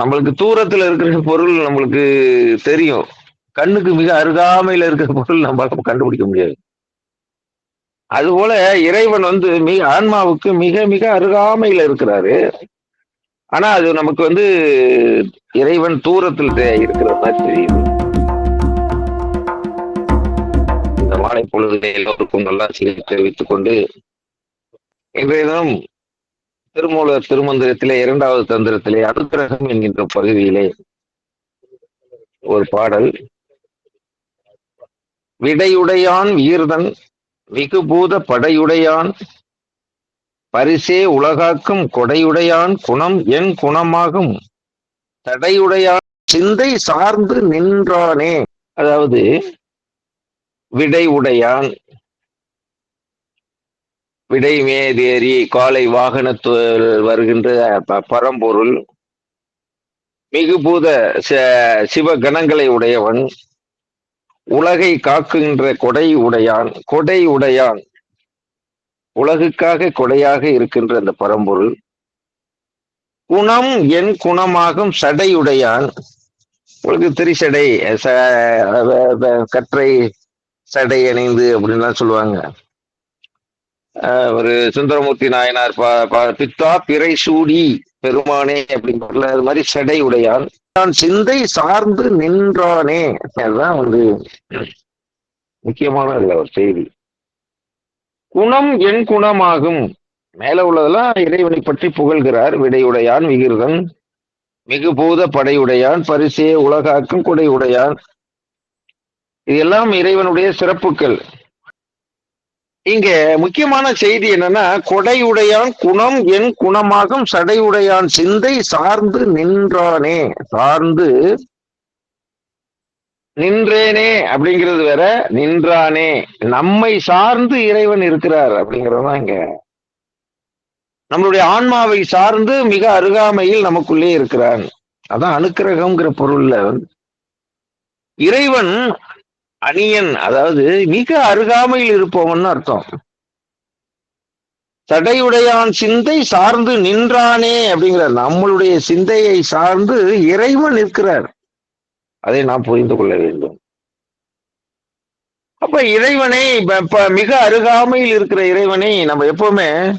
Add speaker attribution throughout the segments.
Speaker 1: நம்மளுக்கு தூரத்துல இருக்கிற பொருள் நம்மளுக்கு தெரியும். கண்ணுக்கு மிக அருகாமையில இருக்கிற பொருள் நம்மளால கண்டுபிடிக்க முடியாது. அதுபோல இறைவன் வந்து மிக ஆன்மாவுக்கு மிக மிக அருகாமையில இருக்கிறாரு. ஆனா அது நமக்கு வந்து இறைவன் தூரத்தில் இருக்கிற மாதிரி தெரியுது. இந்த மாலை பொழுது எல்லோருக்கும் நல்லா செய்தி தெரிவித்துக் கொண்டு இன்றைய தினம் திருமூலர் திருமந்திரத்திலே இரண்டாவது தந்திரத்திலே அனுகிரகம் என்கின்ற பகுதியிலே ஒரு பாடல். விடையுடையான் வீர்தன் மிகுபூத படையுடையான் பரிசே உலகாக்கும் கொடையுடையான் குணம் என் குணமாகும் தடையுடையான் சிந்தை சார்ந்து நின்றானே. அதாவது விடை உடையான் விடை மேதேறி காலை வாகனத்தில் வருகின்ற ப- பரம்பொருள் மிகுபூத ச- சிவகணங்களை உடையவன் உலகை காக்குகின்ற கொடை உடையான் கொடை உடையான் உலகுக்காக கொடையாக இருக்கின்ற அந்த பரம்பொருள். குணம் என் குணமாகும் சடையுடையான் உங்களுக்கு திரிசடை ச- கற்றை சடை அணிந்து அப்படின்லாம் சொல்லுவாங்க. ஒரு சுந்தரமூர்த்தி நாயனார் பித்தா பிறை சூடி பெருமானே அப்படின்னு அது மாதிரி செடை உடையான். நான் சிந்தை சார்ந்து நின்றானே. அதுதான் வந்து முக்கியமான இதுல ஒரு செய்தி. குணம் என் குணமாகும். மேல உள்ளதெல்லாம் இறைவனை பற்றி புகழ்கிறார். விடையுடையான் விகிருதன். மிகுபூத படையுடையான். பரிசே உலகாக்கும் கொடையுடையான். இதெல்லாம் இறைவனுடைய சிறப்புகள். இங்க முக்கியமான செய்தி என்னன்னா கொடையுடையான் குணம் என் குணமாகும் சடையுடையான் சிந்தை சார்ந்து நின்றானே. சார்ந்து நின்றேனே அப்படிங்கிறது வேற நின்றானே. நம்மை சார்ந்து இறைவன் இருக்கிறார் அப்படிங்கறதுதான் இங்க. நம்மளுடைய ஆன்மாவை சார்ந்து மிக அருகாமையில் நமக்குள்ளே இருக்கிறான். அதான் அனுக்கிரகம்ங்கிற பொருள்ல வந்து இறைவன் அணியன் அதாவது மிக அருகாமையில் இருப்பவன் அர்த்தம். தடையுடையான் சிந்தை சார்ந்து நின்றானே அப்படிங்கிறார் நம்மளுடைய சிந்தையை சார்ந்து இறைவன் நிற்கிறார். அதை நாம் புரிந்து கொள்ள வேண்டும். அப்ப இறைவனை இப்ப- இப்ப மிக அருகாமையில் இருக்கிற இறைவனை நம்ம எப்பவுமே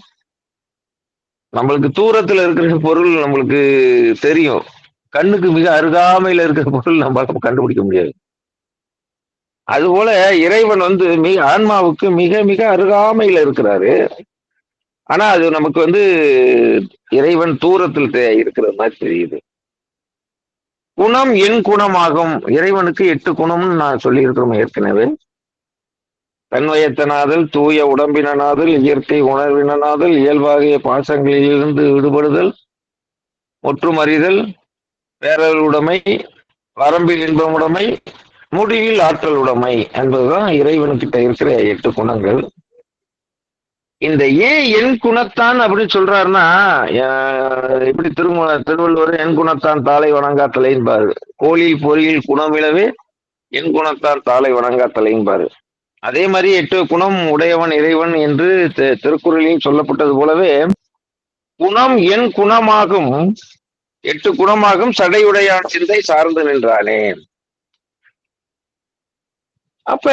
Speaker 1: நம்மளுக்கு தூரத்துல இருக்கிற பொருள் நம்மளுக்கு தெரியும். கண்ணுக்கு மிக அருகாமையில இருக்கிற பொருள் நம்மளால கண்டுபிடிக்க முடியாது. அதுபோல இறைவன் வந்து மிக ஆன்மாவுக்கு மிக மிக அருகாமையில் இருக்கிறாரு. ஆனா அது நமக்கு வந்து இறைவன் தூரத்தில் இருக்கிற மாதிரி தெரியுது. குணம் என் குணமாகும். இறைவனுக்கு எட்டு குணம்னு நான் சொல்லியிருக்கிறோம் ஏற்கனவே. தன்வயத்தனாதல் தூய உடம்பினனாதல் இயற்கை உணர்வினனாதல் இயல்பாகிய பாசங்களிலிருந்து விடுபடுதல் ஒற்றுமறிதல் பேரருடைமை வரம்பில் இன்பமுடைமை முடிவில் ஆற்றல் உடைமை என்பதுதான் இறைவனுக்கிட்ட இருக்கிற எட்டு குணங்கள். இந்த ஏன் என் குணத்தான் அப்படின்னு சொல்றாருன்னா அஹ் இப்படி திரும திருவள்ளுவர் என் குணத்தான் தாலை வணங்கா தலைன்பாரு கோழில் பொறியில் குணமிழவே என் குணத்தான் தாளை வணங்கா தலைன்பாரு அதே மாதிரி எட்டு குணம் உடையவன் இறைவன் என்று தி- திருக்குறளில் சொல்லப்பட்டது போலவே குணம் என் குணமாகும் எட்டு குணமாகும் சடையுடையான் சிந்தை சார்ந்து நின்றானே அப்ப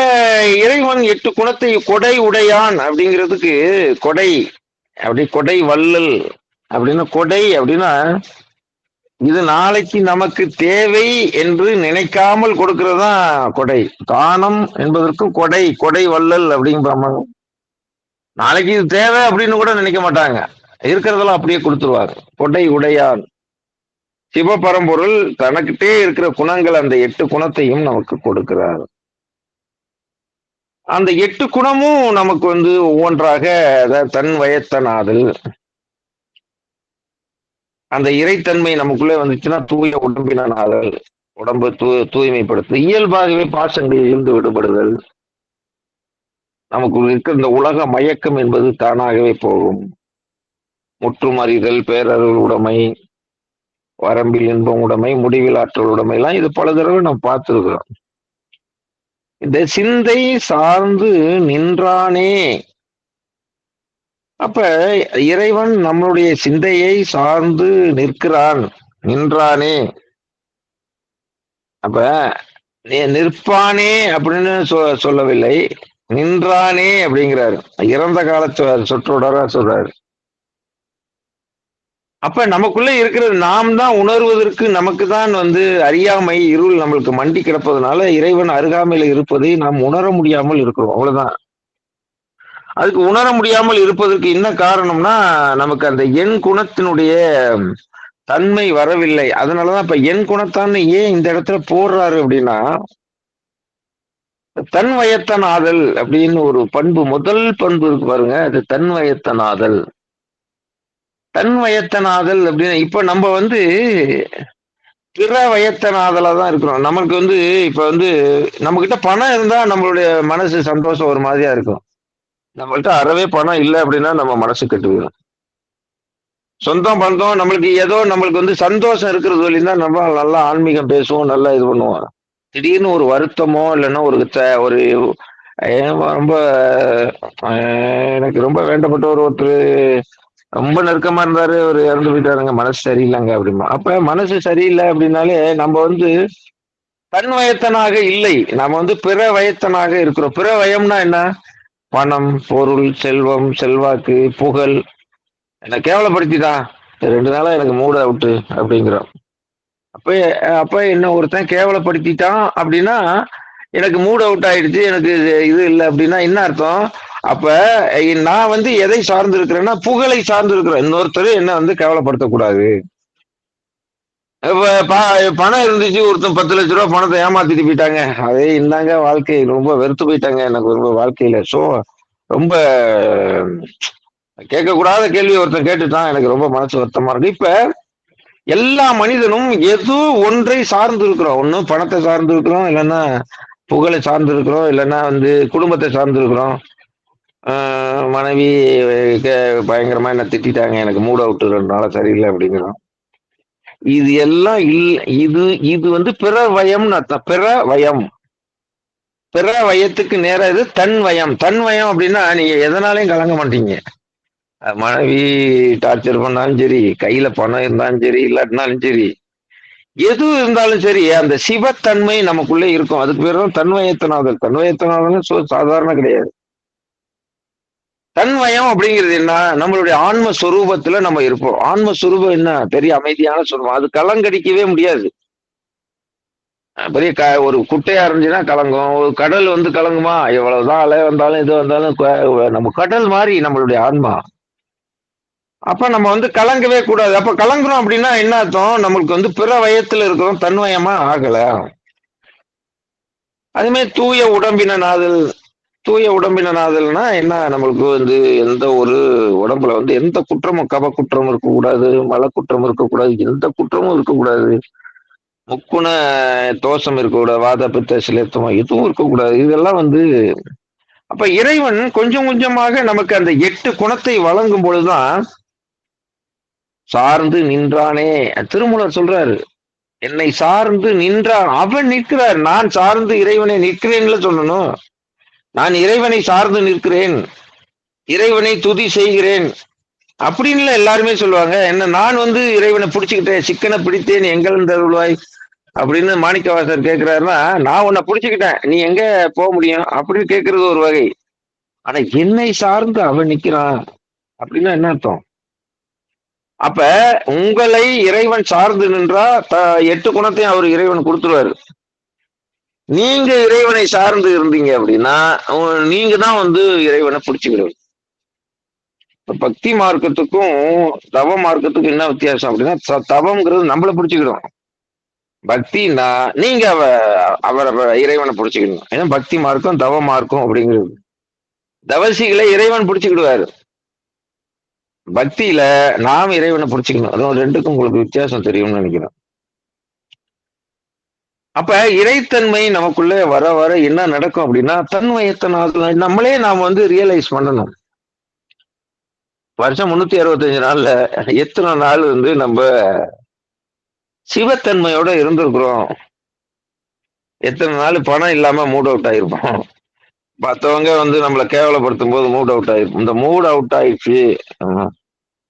Speaker 1: இறைவன் எட்டு குணத்தை கொடை உடையான் அப்படிங்கிறதுக்கு கொடை அப்படி கொடை வள்ளல் அப்படின்னா கொடை அப்படின்னா இது நாளைக்கு நமக்கு தேவை என்று நினைக்காமல் கொடுக்கிறது தான் கொடை. தானம் என்பதற்கு கொடை கொடை வள்ளல் அப்படிங்கிற நாளைக்கு இது தேவை அப்படின்னு கூட நினைக்க மாட்டாங்க. இருக்கிறதெல்லாம் அப்படியே கொடுத்துருவாங்க. கொடை உடையான். சிவபரம்பொருள் தனக்கிட்டே இருக்கிற குணங்கள் அந்த எட்டு குணத்தையும் நமக்கு கொடுக்கிறார். அந்த எட்டு குணமும் நமக்கு வந்து ஒவ்வொன்றாக அதாவது தன் வயத்தனாதல். அந்த இறைத்தன்மை நமக்குள்ளே வந்துச்சுன்னா தூய உடம்பினாதல் உடம்பு தூ தூய்மைப்படுத்து இயல்பாகவே பாசங்களில் இருந்து விடுபடுதல். நமக்கு இருக்கிற இந்த உலக மயக்கம் என்பது தானாகவே போகும். முற்றுமறிதல் பேரருள் உடைமை வரம்பில் இன்பம் உடைமை முடிவில் ஆற்றல் உடைமை எல்லாம் இது பல தடவை நம்ம பார்த்துருக்கிறோம். இந்த சிந்தை சார்ந்து நின்றானே. அப்ப இறைவன் நம்மளுடைய சிந்தையை சார்ந்து நிற்கிறான் நின்றானே. அப்ப நிற்பானே அப்படின்னு சொ- சொல்லவில்லை நின்றானே அப்படிங்கிறாரு. இறந்த கால சொற்றொடரா சொல்றாரு. அப்ப நமக்குள்ள இருக்கிறது நாம் தான் உணர்வதற்கு நமக்கு தான் வந்து அறியாமை இருள் நம்மளுக்கு மண்டி கிடப்பதனால இறைவன் அருகாமையில இருப்பதை நாம் உணர முடியாமல் இருக்கிறோம். அவ்வளவுதான். அதுக்கு உணர முடியாமல் இருப்பதற்கு என்ன காரணம்னா நமக்கு அந்த எண் குணத்தினுடைய தன்மை வரவில்லை. அதனாலதான் இப்ப எண் குணத்தான்னு ஏன் இந்த இடத்துல போடுறாரு அப்படின்னா தன் வயத்தனாதல் அப்படின்னு ஒரு பண்பு முதல் பண்பு இருக்கு பாருங்க அது தன் வயத்தனாதல் தன் வயத்தனாதல் அப்படின்னு இப்போ நம்ம வந்து பிற வயத்தனாதலா தான் இருக்கிறோம். நமக்கு வந்து இப்போ வந்து நம்மக்கிட்ட பணம் இருந்தால் நம்மளுடைய மனசு சந்தோஷம் ஒரு மாதிரியா இருக்கும். நம்மள்கிட்ட அறவே பணம் இல்லை அப்படின்னா நம்ம மனசு கெட்டுவிடும் சொந்தம் பந்தம் நம்மளுக்கு ஏதோ நம்மளுக்கு வந்து சந்தோஷம் இருக்கிறது வழின்னா நம்ம நல்லா ஆன்மீகம் பேசுவோம் நல்லா இது பண்ணுவோம். திடீர்னு ஒரு வருத்தமோ இல்லைன்னா ஒரு ஒரு ரொம்ப எனக்கு ரொம்ப வேண்டப்பட்ட ஒரு ஒருத்தர் ரொம்ப நெருக்கமா இருந்தாரு ஒரு இறந்து போயிட்டாருங்க. மனசு சரியில்லைங்க அப்படிமா. அப்ப மனசு சரியில்லை அப்படின்னாலே நம்ம வந்து தன் வயத்தனாக இல்லை. நம்ம வந்து பிற வயத்தனாக இருக்கிறோம். பிற வயம்னா என்ன? பணம் பொருள் செல்வம் செல்வாக்கு புகழ். என்னை கேவலப்படுத்திட்டான் ரெண்டு நாளா எனக்கு மூட அவுட்டு அப்படிங்கிறோம். அப்ப அப்ப என்ன ஒருத்தன் கேவலப்படுத்திட்டான் அப்படின்னா எனக்கு மூட் அவுட் ஆயிடுச்சு எனக்கு இது- இது இல்லை அப்படின்னா என்ன அர்த்தம்? அப்ப நான் வந்து எதை சார்ந்து இருக்கிறேன்னா புகழை சார்ந்து இருக்கிறேன் இன்னொருத்தர் என்ன வந்து கேவலப்படுத்தக்கூடாது. இப்ப ப- பணம் இருந்துச்சு ஒருத்தன் பத்து லட்ச ரூபா பணத்தை ஏமாத்திட்டு போயிட்டாங்க. அதே இந்தாங்க வாழ்க்கை. ரொம்ப வெறுத்து போயிட்டாங்க எனக்கு ரொம்ப வாழ்க்கையில. சோ ரொம்ப கேட்கக்கூடாத கேள்வி ஒருத்தன் கேட்டுட்டான். எனக்கு ரொம்ப மனசு வருத்தமா இருக்கு. இப்ப எல்லா மனிதனும் ஏதோ ஒன்றை சார்ந்து இருக்கிறோம் ஒன்னும் பணத்தை சார்ந்து இருக்கிறோம் இல்லைன்னா புகழை சார்ந்து இருக்கிறோம் இல்லைன்னா வந்து குடும்பத்தை சார்ந்து இருக்கிறோம் மனைவி பயங்கரமா என்ன திட்டிட்டாங்க. எனக்கு மூட் அவுட்டு ரெண்டு நாளா சரியில்லை அப்படிங்கிறோம் இது எல்லாம் இல் இது இது வந்து பிற வயம்னு அர்த்தம். பிற வயம். பிற வயத்துக்கு நேராக இது தன் வயம். தன் வயம் அப்படின்னா நீங்க எதனாலையும் கலங்க மாட்டீங்க. மனைவி டார்ச்சர் பண்ணாலும் சரி கையில பணம் இருந்தாலும் சரி இல்லாட்டினாலும் சரி எது இருந்தாலும் சரி அந்த சிவத்தன்மை நமக்குள்ளே இருக்கும். அதுக்கு பேர் தான் தன்வயத்தனாதல். தன்வயத்தனாதல் சாதாரண கிடையாது. தன்வயம் அப்படிங்கிறது என்ன? நம்மளுடைய ஆன்ம சுரூபத்துல நம்ம இருப்போம். ஆன்ம சுரூபம் என்ன? பெரிய அமைதியான சுரூபம். அது கலங்கடிக்கவே முடியாது. பெரிய க ஒரு குட்டையா இருந்துச்சுன்னா கலங்கும். ஒரு கடல் வந்து கலங்குமா? எவ்வளவுதான் அலை வந்தாலும் இது வந்தாலும் நம்ம கடல் மாதிரி நம்மளுடைய ஆன்மா. அப்ப நம்ம வந்து கலங்கவே கூடாது. அப்ப கலங்குறோம் அப்படின்னா என்ன அர்த்தம்? நம்மளுக்கு வந்து பிற வயத்துல இருக்கிறோம். தன்வயமா ஆகல. அதே தூய உடம்பின நாதல். தூய உடம்பினனாதல்னா என்ன? நம்மளுக்கு வந்து எந்த ஒரு உடம்புல வந்து எந்த குற்றமும் கப குற்றம் இருக்கக்கூடாது மல குற்றம் இருக்கக்கூடாது எந்த குற்றமும் இருக்கக்கூடாது. முக்குண தோஷம் இருக்கக்கூடாது வாத பித்த சிலேத்தம் எதுவும் இருக்கக்கூடாது. இதெல்லாம் வந்து அப்ப இறைவன் கொஞ்சம் கொஞ்சமாக நமக்கு அந்த எட்டு குணத்தை வழங்கும் பொழுதுதான் சார்ந்து நின்றானே. திருமூலர் சொல்றாரு என்னை சார்ந்து நின்றான் அவன் நிற்கிறார் நான் சார்ந்து இறைவனை நிற்கிறேன்னு சொல்லணும். நான் இறைவனை சார்ந்து நிற்கிறேன். இறைவனை துதி செய்கிறேன். அப்படின்னு எல்லாருமே சொல்லுவாங்க. என்ன நான் வந்து இறைவனை பிடிச்சுக்கிட்டேன் சிக்கனை பிடித்தேன் எங்கள் தருவாய் அப்படின்னு மாணிக்கவாசர் கேட்கிறாருன்னா நான் உன்னை பிடிச்சுக்கிட்டேன் நீ எங்க போக முடியும்? அப்படின்னு கேட்கறது ஒரு வகை. ஆனா என்னை சார்ந்து அவன் நிக்கிறான் அப்படின்னா என்ன அர்த்தம்? அப்ப உங்களை இறைவன் சார்ந்து நின்றா த- எட்டு குணத்தையும் அவர் இறைவன் கொடுத்துருவாரு. நீங்க இறைவனை சார்ந்து இருந்தீங்க அப்படின்னா நீங்க தான் வந்து இறைவனை பிடிச்சுக்கிறது பக்தி மார்க்கத்துக்கும் தவ மார்க்கத்துக்கும் என்ன வித்தியாசம் அப்படின்னா த- தவம்ங்கிறது நம்மள பிடிச்சுக்கிடும். பக்தின்னா நீங்க அவ அவரை இறைவனை பிடிச்சிக்கணும் ஏன்னா பக்தி மார்க்கம் தவ மார்க்கம் அப்படிங்கிறது. தவசிகளை இறைவன் பிடிச்சிக்கிடுவாரு. பக்தியில நாம் இறைவனை பிடிச்சிக்கணும். அதுவும் ரெண்டுக்கும் உங்களுக்கு வித்தியாசம் தெரியும்னு நினைக்கிறேன். அப்ப இறைத்தன்மை நமக்குள்ள வர வர என்ன நடக்கும் அப்படின்னா தன்மயத்தன நம்மளே நாம் வந்து ரியலைஸ் பண்ணணும். வருஷம் முன்னூத்தி அறுபத்தஞ்சு நாள்ல எத்தனை நாள் வந்து நம்ம சிவத்தன்மையோட இருந்திருக்கிறோம். எத்தனை நாள் பணம் இல்லாம மூட் அவுட் ஆயிருப்போம். மற்றவங்க வந்து நம்மளை கேவலப்படுத்தும் போது மூட் அவுட் ஆயிருக்கும் இந்த மூட் அவுட் ஆயிடுச்சு.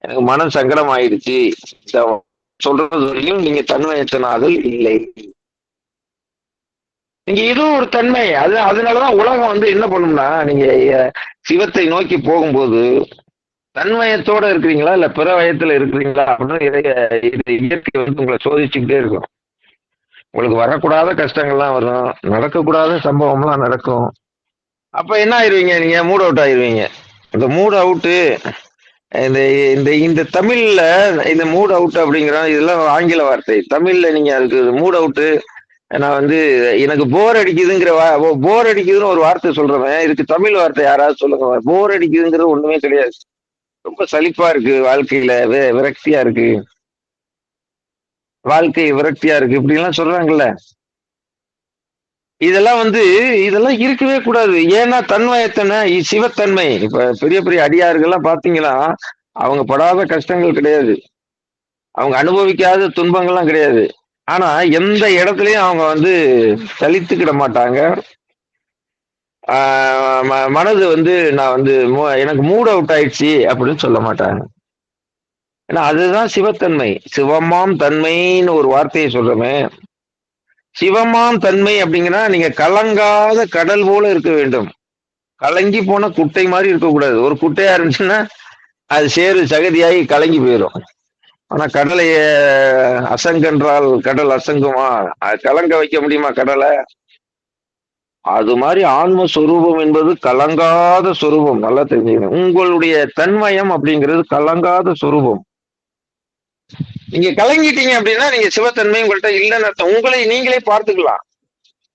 Speaker 1: எனக்கு மனம் சங்கடம் ஆயிடுச்சு இந்த சொல்றது வரையும் நீங்க தன்மையத்தனாதல் இல்லை. நீங்க இதுவும் ஒரு தன்மை. அது அதனாலதான் உலகம் வந்து என்ன பண்ணும்னா நீங்க சிவத்தை நோக்கி போகும்போது தன்மயத்தோட இருக்கிறீங்களா இல்ல பிற வயத்துல இருக்கிறீங்களா அப்படின்னு இதை- இது இயற்கை வந்து உங்களை சோதிச்சுக்கிட்டே இருக்கும். உங்களுக்கு வரக்கூடாத கஷ்டங்கள்லாம் வரும். நடக்கக்கூடாத சம்பவம்லாம் நடக்கும். அப்ப என்ன ஆயிருவீங்க நீங்க? மூட் அவுட் ஆயிருவீங்க. இந்த மூட் அவுட்டு இந்த இந்த இந்த தமிழ்ல இந்த மூட் அவுட் அப்படிங்கிற இதெல்லாம் ஆங்கில வார்த்தை. தமிழ்ல நீங்க அதுக்கு மூட் அவுட்டு நான் வந்து எனக்கு போர் அடிக்குதுங்கிற போர் அடிக்குதுன்னு ஒரு வார்த்தை சொல்றவன் இதுக்கு தமிழ் வார்த்தை யாராவது சொல்லுங்க போர் அடிக்குதுங்கிறது ஒண்ணுமே கிடையாது. ரொம்ப சலிப்பா இருக்கு வாழ்க்கையில விரக்தியா இருக்கு. வாழ்க்கை விரக்தியா இருக்கு இப்படி எல்லாம் சொல்றாங்கல்ல. இதெல்லாம் வந்து இதெல்லாம் இருக்கவே கூடாது. ஏன்னா தன்மயத்தனை இ- சிவத்தன்மை. இப்ப பெரிய பெரிய அடியார்கள்லாம் பாத்தீங்கன்னா அவங்க படாத கஷ்டங்கள் கிடையாது. அவங்க அனுபவிக்காத துன்பங்கள்லாம் கிடையாது. ஆனா எந்த இடத்துலயும் அவங்க வந்து சலித்துக்கிட மாட்டாங்க. ம- மனது வந்து நான் வந்து எனக்கு மூட் அவுட் ஆயிடுச்சு அப்படின்னு சொல்ல மாட்டாங்க. ஏன்னா அதுதான் சிவத்தன்மை. சிவமாம் தன்மைன்னு ஒரு வார்த்தையை சொல்றோமே சிவமாம் தன்மை அப்படிங்கன்னா நீங்க கலங்காத கடல் போல இருக்க வேண்டும். கலங்கி போன குட்டை மாதிரி இருக்கக்கூடாது. ஒரு குட்டையா இருந்துச்சுன்னா அது சேறு சகதியாகி கலங்கி போயிடும் ஆனா கடலைய அஹ், அசங்கென்றால் கடல் அசங்குமா? கலங்க வைக்க முடியுமா கடலை? அது மாதிரி ஆன்ம சொரூபம் என்பது கலங்காத சொரூபம் நல்லா தெரிஞ்சுக்கணும். உங்களுடைய தன்மயம் அப்படிங்கிறது கலங்காத சொரூபம். நீங்க கலங்கிட்டீங்க அப்படின்னா நீங்க சிவத்தன்மை உங்கள்கிட்ட இல்லைன்னு அர்த்தம். உங்களை நீங்களே பார்த்துக்கலாம்.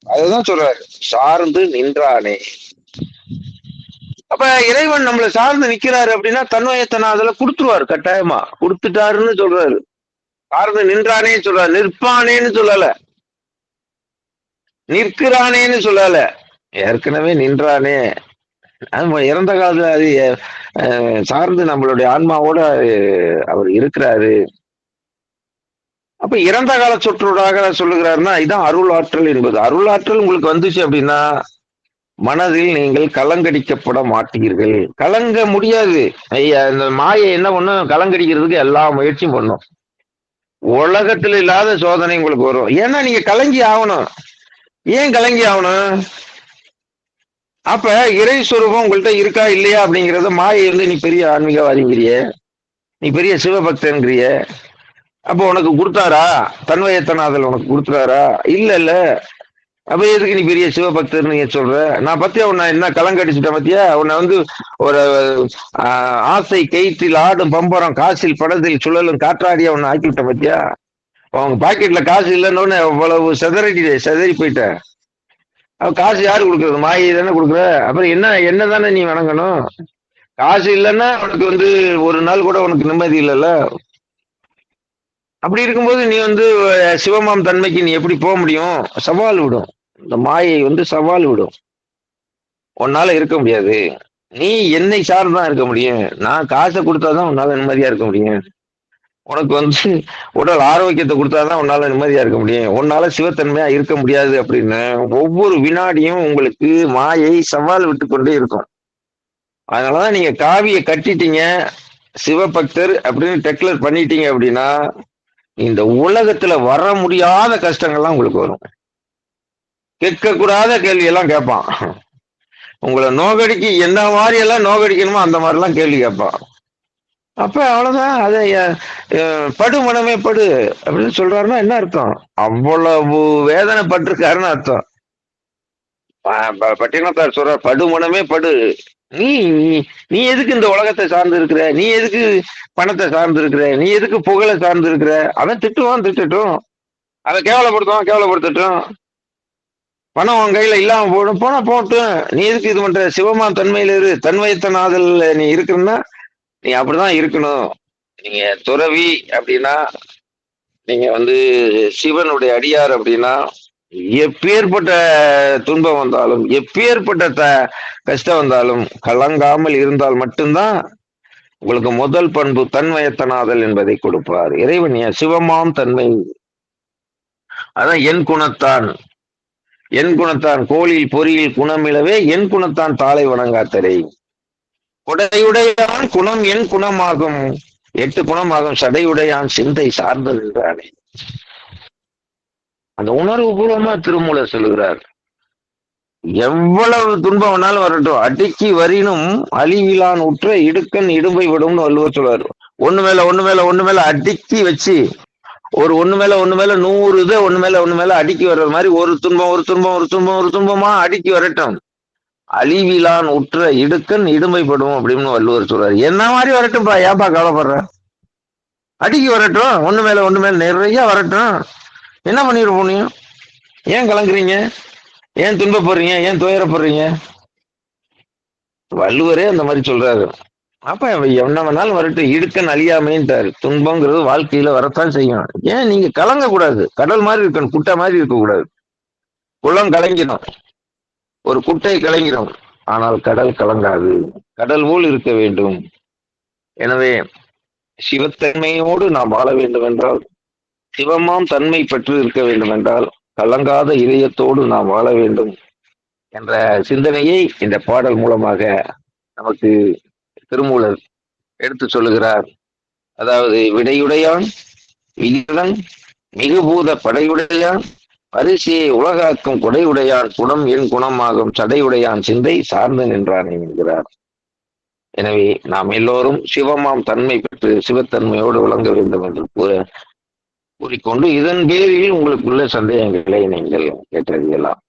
Speaker 1: அதுதான் சொல்றாரு. சார்ந்து நின்றானே. அப்ப இறைவன் நம்மளை சார்ந்து நிக்கிறாரு அப்படின்னா தன்மயத்தனை அதுல கொடுத்துருவாரு கட்டாயமா. கொடுத்துட்டாருன்னு சொல்றாரு. சார்ந்து நின்றானே சொல்றாரு. நிற்பானேன்னு சொல்லல. நிற்கிறானேன்னு சொல்லல. ஏற்கனவே நின்றானே. இறந்த காலத்துல அது அஹ், சார்ந்து நம்மளுடைய ஆன்மாவோட அவர் இருக்கிறாரு. அப்ப இறந்த கால சொற்றொடாக சொல்லுகிறாருன்னா இதான் அருள் ஆற்றல் என்பது. அருள் ஆற்றல் உங்களுக்கு வந்துச்சு அப்படின்னா மனதில் நீங்கள் கலங்கடிக்கப்பட மாட்டீர்கள். கலங்க முடியாது. ஐயா இந்த மாயை என்ன பண்ணும்? கலங்கடிக்கிறதுக்கு எல்லா முயற்சியும் பண்ணும். உலகத்துல இல்லாத சோதனை உங்களுக்கு வரும். ஏன்னா நீங்க கலங்கி ஆகணும். ஏன் கலங்கி ஆகணும்? அப்ப இறை சுரூபம் உங்கள்கிட்ட இருக்கா இல்லையா அப்படிங்கறத மாயை வந்து நீ பெரிய ஆன்மீகவாதிங்கிறிய? நீ பெரிய சிவபக்தங்கிறிய அப்போ உனக்கு கொடுத்தாரா? தன்வயத்தனாதல் உனக்கு கொடுத்துறாரா இல்ல இல்ல. அப்ப எதுக்கு நீ பெரிய சிவபக்தர்னு நீ சொல்ற? நான் பத்தியா உன்னை என்ன கலங்கடிச்சுட்டேன் பத்தியா? உன்னை வந்து ஒரு ஆசை கயிற்றில் ஆடும் பம்பரம் காசில் படத்தில் சுழலும் காற்றாடியா உன்னை ஆக்கி விட்ட பத்தியா? அவங்க பாக்கெட்ல காசு இல்லைன்னு அவ்வளவு செதறி செதறி போயிட்டேன். அப்ப காசு யாரு கொடுக்கறது? மாயை தானே கொடுக்குற? அப்புறம் என்ன என்ன தானே நீ வணங்கணும்? காசு இல்லைன்னா உனக்கு வந்து ஒரு நாள் கூட உனக்கு நிம்மதி இல்லைல்ல? அப்படி இருக்கும்போது நீ வந்து சிவமாம் தன்மைக்கு நீ எப்படி போக முடியும்? சவால் விடும். இந்த மாயை வந்து சவால் விடும். உன்னால இருக்க முடியாது. நீ என்னை சார்ந்தான் இருக்க முடியும். நான் காசை கொடுத்தாதான் உன்னால நிம்மதியா இருக்க முடியும். உனக்கு வந்து உடல் ஆரோக்கியத்தை கொடுத்தாதான் உன்னால நிம்மதியா இருக்க முடியும். உன்னால சிவத்தன்மையா இருக்க முடியாது அப்படின்னு ஒவ்வொரு வினாடியும் உங்களுக்கு மாயை சவால் விட்டு கொண்டே இருக்கும். அதனாலதான் நீங்க காவியை கட்டிட்டீங்க. சிவபக்தர் அப்படின்னு டெக்ளர் பண்ணிட்டீங்க அப்படின்னா இந்த உலகத்துல வர முடியாத கஷ்டங்கள்லாம் உங்களுக்கு வரும். கேட்கக்கூடாத கேள்வியெல்லாம் கேட்பான். உங்களை நோகடிக்கு என்ன மாதிரி எல்லாம் நோகடிக்கணுமோ அந்த மாதிரிலாம் கேள்வி கேட்பான். அப்ப அவ்வளவுதான். அதை படு மனமே படு அப்படின்னு சொல்றாருன்னா என்ன அர்த்தம்? அவ்வளவு வேதனை பட்டிருக்காருன்னு அர்த்தம். ப- ப- பட்டினத்தார் சொல்ற படு மனமே படு. நீ நீ- நீ எதுக்கு இந்த உலகத்தை சார்ந்து இருக்கிற நீ எதுக்கு பணத்தை சார்ந்து இருக்கிற நீ எதுக்கு புகழை சார்ந்து இருக்கிற அவன் திட்டுவான் திட்டட்டும். அவன் கேவலப்படுத்துவான் கேவலப்படுத்தட்டும். பணம் உன் கையில இல்லாம போடும் பணம் போட்டும் நீ எதுக்கு இது பண்ற? சிவமா தன்மையில இரு. தன்மையத்தனாதல் நீ இருக்கிறன்னா நீ அப்படிதான் இருக்கணும். நீங்க துறவி அப்படின்னா நீங்க வந்து சிவனுடைய அடியார் அப்படின்னா எப்பேற்பட்ட துன்பம் வந்தாலும் எப்பேற்பட்ட த கஷ்டம் வந்தாலும் கலங்காமல் இருந்தால் மட்டும்தான் உங்களுக்கு முதல் பண்பு தன்மயத்தனாதல் என்பதை கொடுப்பார். இறைவன் சிவமாம் தன்மை. அதான் என் குணத்தான். என் குணத்தான். கோழியில் பொறியில் குணமிழவே என் குணத்தான் தாளை வணங்காத்தரை. கொடையுடையான் குணம் என் குணமாகும். எட்டு குணமாகும். சடையுடையான் சிந்தை சார்ந்தது என்றானே அந்த உணர்வு பூர்வமா திருமூலர் சொல்லுகிறார். எவ்வளவு துன்பம் வேணாலும் வரட்டும். அடிக்கி வரினும் அழிவிலான் உற்ற இடுக்கன் இடும்பை விடும்னு வள்ளுவர் சொல்லுவார். ஒண்ணு மேல ஒண்ணு மேல ஒண்ணு மேல அடுக்கி வச்சு ஒரு ஒண்ணு மேல ஒண்ணு மேல நூறு இதை ஒண்ணு மேல ஒண்ணு மேல அடுக்கி வர்ற மாதிரி ஒரு துன்பம் ஒரு துன்பம் ஒரு துன்பம் ஒரு துன்பமா அடுக்கி வரட்டும். அழிவிலான் உற்ற இடுக்கன் இடுமைப்படும் அப்படின்னு வள்ளுவர் சொல்றாரு. என்ன மாதிரி வரட்டும்பா? ஏன்பா கவலைப்படுற? அடிக்கி வரட்டும். ஒண்ணு மேல ஒண்ணு மேல நிறைய வரட்டும். என்ன பண்ணிட போனியும் ஏன் கலங்குறீங்க? ஏன் துன்பப்படுறீங்க? ஏன் துயரப்படுறீங்க? வள்ளுவரே அந்த மாதிரி சொல்றாரு. அப்ப என்ன வேணாலும் வரட்டும் இடுக்கன் அழியாமேன்ட்டாரு. துன்பங்கிறது வாழ்க்கையில வரத்தான் செய்யும். ஏன் நீங்க கலங்க கூடாது கடல் மாதிரி இருக்கணும் குட்டை மாதிரி இருக்க கூடாது குளம் கலங்கிடும். ஒரு குட்டை கலங்கிடும். ஆனால் கடல் கலங்காது. கடல் போல் இருக்க வேண்டும். எனவே சிவத்தன்மையோடு நாம் வாழ வேண்டும் என்றால் சிவமாம் தன்மை பெற்று இருக்க வேண்டும் என்றால் கலங்காத இதயத்தோடு நாம் வாழ வேண்டும் என்ற சிந்தனையை இந்த பாடல் மூலமாக நமக்கு திருமூலர் எடுத்து சொல்லுகிறார். அதாவது விடையுடையான் விகிதன் மிகுபூத படையுடையான் பரிசியை உலகாக்கும் கொடையுடையான் குணம் என் குணமாகும் சடையுடையான் சிந்தை சார்ந்து நின்றான் என்கிறார். எனவே நாம் எல்லோரும் சிவமாம் தன்மை பெற்று சிவத்தன்மையோடு விளங்க வேண்டும் என்று கூற கூறிக்கொண்டு இதன் பேரில் உங்களுக்குள்ள சந்தேகங்களை நீங்கள் கேட்டறியலாம்.